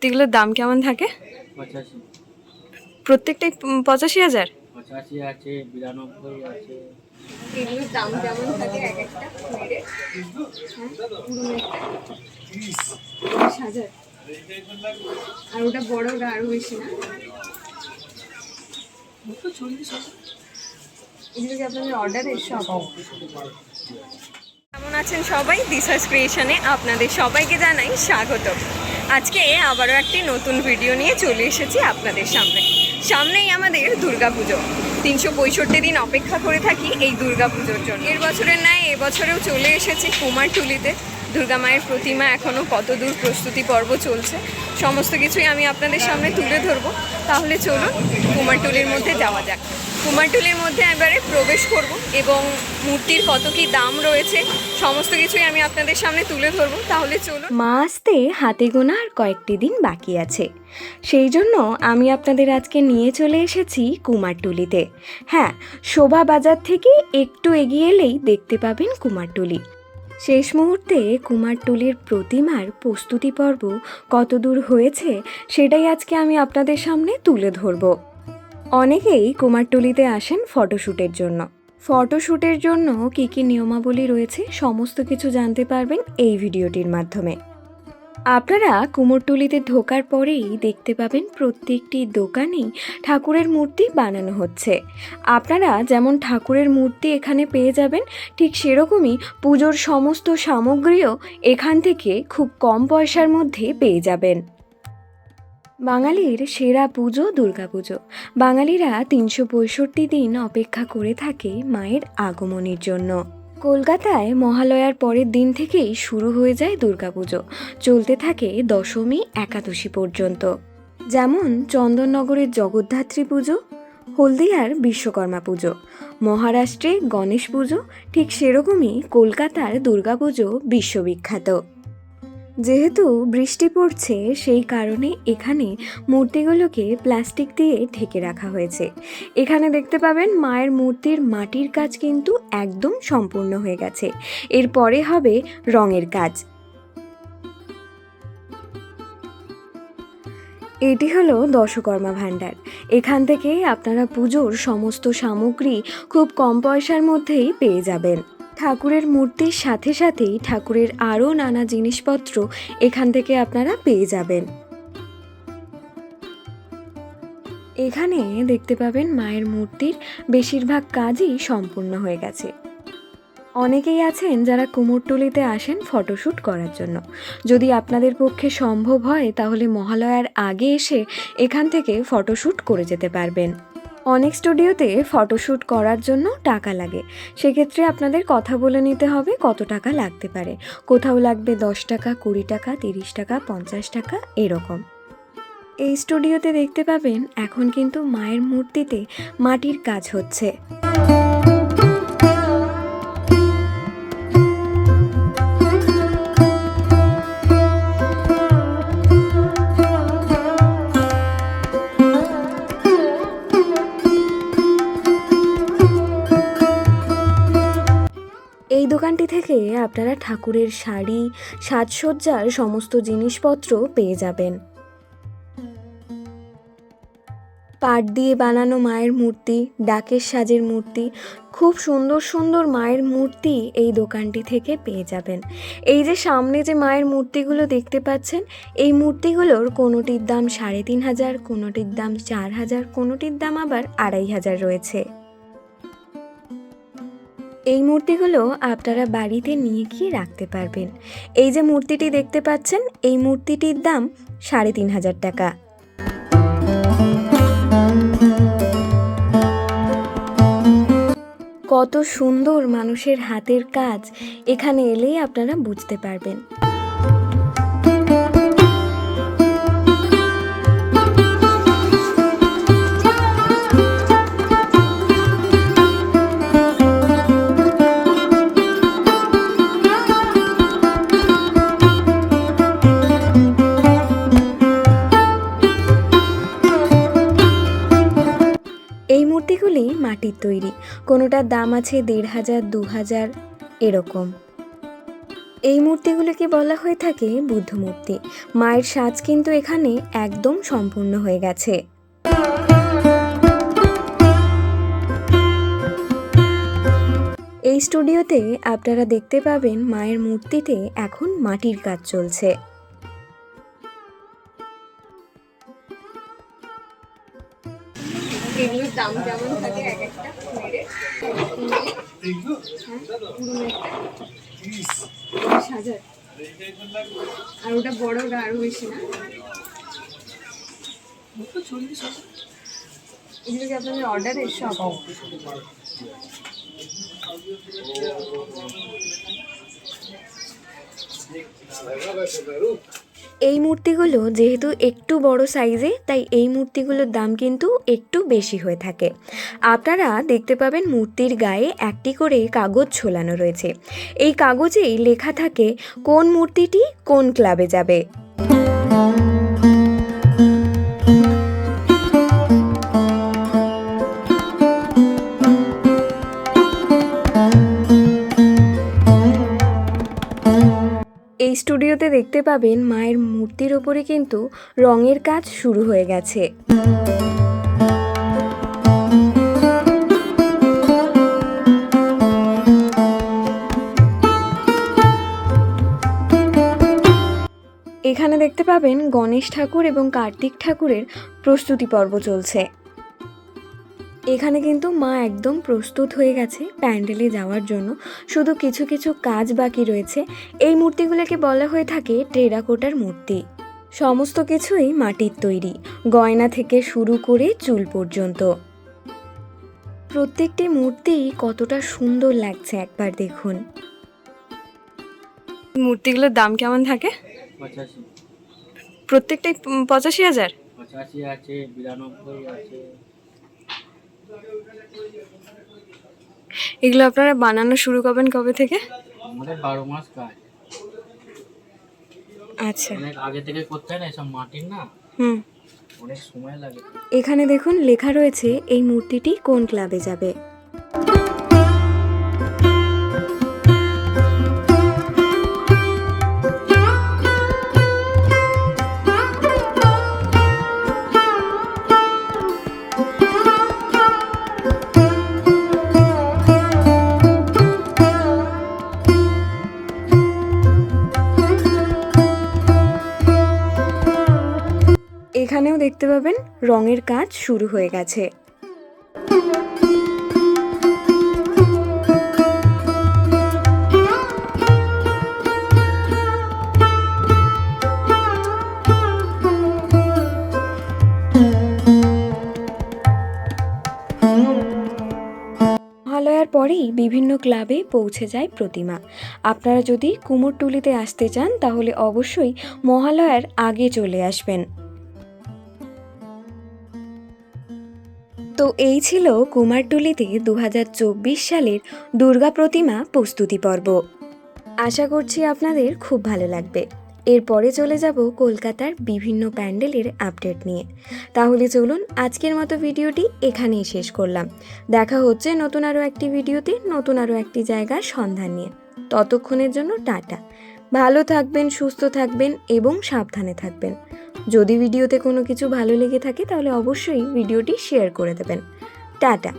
মূর্তিগুলোর দাম কেমন থাকে? প্রত্যেকটাই পঁচাশি হাজার? পঁচাশি আছে বিরানব্বই আছে। এগুলোর দাম কেমন থাকে? এক একটা হাজার আর ওটা বড় ওটা আরও বেশি না? এগুলো কি আপনাদের অর্ডারের সব কেমন আছেন সবাই? দিশাস ক্রিয়েশনে আপনাদের সবাইকে জানাই স্বাগত আজকে আবারও একটি নতুন ভিডিও নিয়ে চলে এসেছি আপনাদের সামনে। সামনেই আমাদের দুর্গাপুজো। তিনশো পঁয়ষট্টি দিন অপেক্ষা করে থাকি এই দুর্গাপুজোর জন্য। এর বছরের ন্যায় এবছরেও চলে এসেছি কুমারটুলিতে। দুর্গা মায়ের প্রতিমা এখনও কতদূর প্রস্তুতি পর্ব চলছে, সমস্ত কিছুই আমি আপনাদের সামনে তুলে ধরবো। তাহলে চলুন, কুমারটুলির মধ্যে যাওয়া যাক। কুমারটুলির মধ্যে এবারে প্রবেশ করব এবং মূর্তির কত কি দাম রয়েছে, সমস্ত কিছুই আমি আপনাদের সামনে তুলে ধরবো। তাহলে চলুন। মা আসতে হাতে গোনা আর কয়েকটি দিন বাকি আছে। সেই জন্য আমি আপনাদের আজকে নিয়ে চলে এসেছি কুমারটুলিতে। হ্যাঁ শোভা বাজার থেকে একটু এগিয়ে এলেই দেখতে পাবেন কুমারটুলি। শেষ মুহূর্তে কুমারটুলির প্রতিমার প্রস্তুতি পর্ব কত দূর হয়েছে সেটাই আজকে আমি আপনাদের সামনে তুলে ধরব। অনেকেই কুমারটুলিতে আসেন ফটোশ্যুটের জন্য। ফটোশ্যুটের জন্য কি কি নিয়মাবলী রয়েছে সমস্ত কিছু জানতে পারবেন এই ভিডিওটির মাধ্যমে। আপনারা কুমোরটুলিতে ঢোকার পরেই দেখতে পাবেন প্রত্যেকটি দোকানেই ঠাকুরের মূর্তি বানানো হচ্ছে। আপনারা যেমন ঠাকুরের মূর্তি এখানে পেয়ে যাবেন, ঠিক সেরকমই পুজোর সমস্ত সামগ্রীও এখান থেকে খুব কম পয়সার মধ্যে পেয়ে যাবেন। বাঙালির সেরা পুজো দুর্গাপুজো বাঙালিরা তিনশো পঁয়ষট্টি দিন অপেক্ষা করে থাকে মায়ের আগমনের জন্য। কলকাতায় মহালয়ার পরের দিন থেকেই শুরু হয়ে যায় দুর্গাপুজো। চলতে থাকে দশমী একাদশী পর্যন্ত। যেমন চন্দননগরের জগদ্ধাত্রী পুজো, হলদিয়ার বিশ্বকর্মা পুজো, মহারাষ্ট্রে গণেশ পুজো, ঠিক সেরকমই কলকাতার দুর্গাপুজো বিশ্ববিখ্যাত। যেহেতু বৃষ্টি পড়ছে, সেই কারণে এখানে মূর্তিগুলোকে প্লাস্টিক দিয়ে ঢেকে রাখা হয়েছে। এখানে দেখতে পাবেন মায়ের মূর্তির মাটির কাজ কিন্তু একদম সম্পূর্ণ হয়ে গেছে। এরপরে হবে রঙের কাজ। এটি হলো দশকর্মা ভাণ্ডার। এখান থেকে আপনারা পুজোর সমস্ত সামগ্রী খুব কম পয়সার মধ্যেই পেয়ে যাবেন। ঠাকুরের মূর্তির সাথে সাথেই ঠাকুরের আরও নানা জিনিসপত্র এখান থেকে আপনারা পেয়ে যাবেন। এখানে দেখতে পাবেন মায়ের মূর্তির বেশিরভাগ কাজই সম্পূর্ণ হয়ে গেছে। অনেকেই আছেন যারা কুমোরটুলিতে আসেন ফটোশ্যুট করার জন্য। যদি আপনাদের পক্ষে সম্ভব হয়, তাহলে মহালয়ার আগে এসে এখান থেকে ফটোশ্যুট করে যেতে পারবেন। অনেক স্টুডিওতে ফটোশ্যুট করার জন্য টাকা লাগে। সেক্ষেত্রে আপনাদের কথা বলে নিতে হবে কত টাকা লাগতে পারে। কোথাও লাগবে দশ টাকা, কুড়ি টাকা, তিরিশ টাকা, পঞ্চাশ টাকা, এরকম। এই স্টুডিওতে দেখতে পাবেন এখন কিন্তু মায়ের মূর্তিতে মাটির কাজ হচ্ছে। থেকে আপনারা ঠাকুরের শাড়ি, সাজসজ্জার সমস্ত জিনিসপত্র পেয়ে যাবেন। পাট দিয়ে বানানো মায়ের মূর্তি, ডাকের সাজের মূর্তি, খুব সুন্দর সুন্দর মায়ের মূর্তি এই দোকানটি থেকে পেয়ে যাবেন। এই যে সামনে যে মায়ের মূর্তিগুলো দেখতে পাচ্ছেন, এই মূর্তিগুলোর কোনোটির দাম সাড়ে তিন হাজার, কোনোটির দাম চার হাজার, কোনোটির দাম আবার আড়াই হাজার রয়েছে। এই মূর্তিগুলো আপনারা বাড়িতে নিয়ে গিয়ে রাখতে পারবেন। এই যে মূর্তিটি দেখতে পাচ্ছেন, এই মূর্তিটির দাম সাড়ে তিন হাজার টাকা। কত সুন্দর মানুষের হাতের কাজ, এখানে এলেই আপনারা বুঝতে পারবেন। তৈরি। কোনোটার দাম আছে দেড় হাজার, দু হাজার, এরকম। এই মূর্তিগুলোকে বলা হয়ে থাকে বুদ্ধ মূর্তি মায়ের সাজ কিন্তু এখানে একদম সম্পূর্ণ হয়ে গেছে। এই স্টুডিওতে আপনারা দেখতে পাবেন মায়ের মূর্তিতে এখন মাটির কাজ চলছে। এগুলোর দাম কেমন থাকে? এক একটা মেরে দশ হাজার। আর ওটা বড় ওটা আরও বেশি না? এগুলো কি আপনাদের অর্ডারের সব এই মূর্তিগুলো যেহেতু একটু বড় সাইজে, তাই এই মূর্তিগুলোর দাম কিন্তু একটু বেশি হয়ে থাকে। আপনারা দেখতে পাবেন মূর্তির গায়ে একটি করে কাগজ ঝোলানো রয়েছে। এই কাগজেই লেখা থাকে কোন মূর্তিটি কোন ক্লাবে যাবে। স্টুডিওতে দেখতে পাবেন মায়ের মূর্তির ওপরে কিন্তু রঙের কাজ শুরু হয়ে গেছে। এখানে দেখতে পাবেন গণেশ ঠাকুর এবং কার্তিক ঠাকুরের প্রস্তুতি পর্ব চলছে। এখানে কিন্তু মা একদম প্রস্তুত হয়ে গেছে প্যান্ডেলে যাওয়ার জন্য। শুধু কিছু কিছু কাজ বাকি রয়েছে। এই মূর্তিগুলোকে বলা হয়ে থাকে টেরাকোটার মূর্তি। সমস্ত কিছুই মাটির তৈরি গয়না থেকে শুরু করে চুল পর্যন্ত। প্রত্যেকটি মূর্তি কতটা সুন্দর লাগছে একবার দেখুন। মূর্তিগুলোর দাম কেমন থাকে? প্রত্যেকটাই পঁচাশি হাজার? পঁচাশি আছে বিরানব্বই আছে। এগুলো আপনারা বানানো শুরু করবেন কবে থেকে? আমাদের বারো মাস কাজ। আচ্ছা। অনেক আগে থেকে করতে হয় না এসব মাটির না? হুম। অনেক সময় লাগে। এখানে দেখুন লেখা রয়েছে এই মূর্তিটি কোন ক্লাবে যাবে? এখানেও দেখতে পাবেন রঙের কাজ শুরু হয়ে গেছে। মহালয়ার পরেই বিভিন্ন ক্লাবে পৌঁছে যায় প্রতিমা। আপনারা যদি কুমোরটুলিতে আসতে চান, তাহলে অবশ্যই মহালয়ার আগে চলে আসবেন। তো এই ছিল কুমারটুলিতে দু হাজার চব্বিশ সালের দুর্গা প্রতিমা প্রস্তুতি পর্ব। আশা করছি আপনাদের খুব ভালো লাগবে। এরপরে চলে যাব কলকাতার বিভিন্ন প্যান্ডেলের আপডেট নিয়ে। তাহলে চলুন আজকের মতো ভিডিওটি এখানেই শেষ করলাম। দেখা হচ্ছে নতুন আরও একটি ভিডিওতে, নতুন আরও একটি জায়গার সন্ধান নিয়ে। ততক্ষণের জন্য টাটা। ভালো থাকবেন, সুস্থ থাকবেন এবং সাবধানে থাকবেন। যদি ভিডিওতে কোনো কিছু ভালো লেগে থাকে তাহলে অবশ্যই ভিডিওটি শেয়ার করে দেবেন। টাটা।